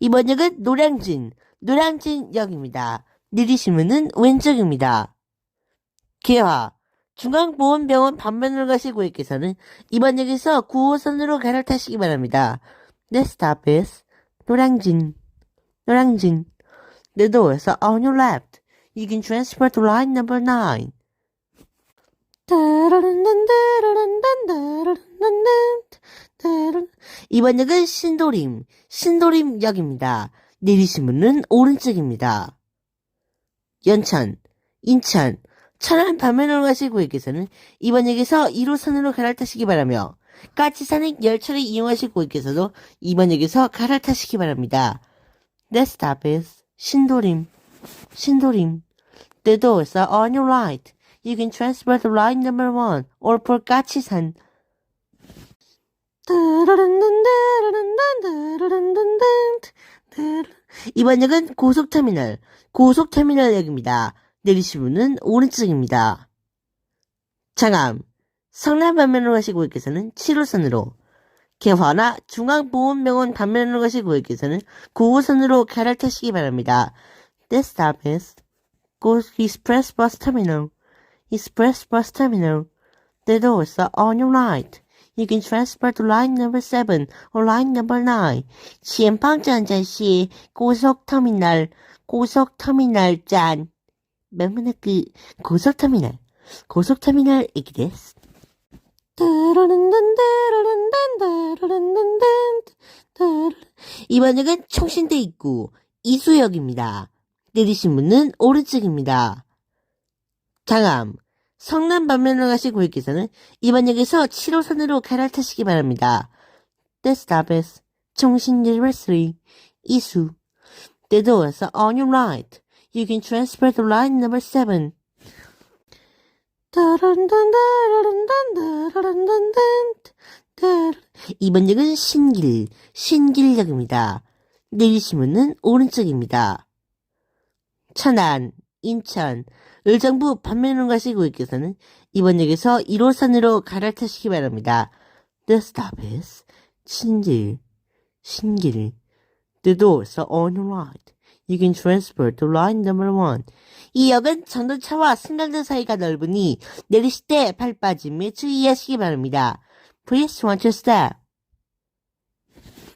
이번 역은 노량진, 노량진역입니다. 내리시면은 왼쪽입니다. 개화, 중앙보건병원 반면을 가실 고객께서는 이번 역에서 9호선으로 갈아타시기 바랍니다. Next stop 노량진, 노량진. The doors are on your left. You can transfer to line number 9. 이번 역은 신도림, 신도림역입니다. 내리시면은 오른쪽입니다. 연천, 인천, 천안 반면으로 가실 고객께서는 이번 역에서 1호선으로 갈아타시기 바라며 까치산행 열차를 이용하실 고객께서도 이번 역에서 갈아타시기 바랍니다. Next stop is 신도림, 신도림. The doors are on your right. You can transfer to line number 1 or for 까치산. 이번 역은 고속터미널, 고속터미널역입니다. 내리시면은 오른쪽입니다. 장암, 성남 반면으로 가시고 고객께서는 7호선으로, 개화나 중앙보건병원 반면으로 가시고 고객께서는 9호선으로 갈아타시기 바랍니다. This stop is Go Express Bus Terminal. Express Bus Terminal. The doors are on your right. You can transfer to line number 7 or line number 9. 지엠방짠 잔시 고속 터미널, 고속 터미널 짠. 맨날 그 고속 터미널, 고속 터미널 이기데스. 이번 역은 총신대 입구 이수역입니다. 내리신 문은 오른쪽입니다. 장암 성남 반면으로 가실 고객께서는 이번 역에서 7호선으로 갈아타시기 바랍니다. The stop is 총신 University, 이수. The doors are on your right. You can transfer to line number 7. 이번 역은 신길, 신길역입니다. 내리시면은 오른쪽입니다. 천안, 인천, 의정부 반면으로 가시고 고객께서는 이번 역에서 1호선으로 갈아타시기 바랍니다. The stop is 신길, 신길. The doors are on your right. You can transfer to line number 1. 이 역은 전도차와 승강장 사이가 넓으니 내리실 때 발 빠짐에 주의하시기 바랍니다. Please watch your step.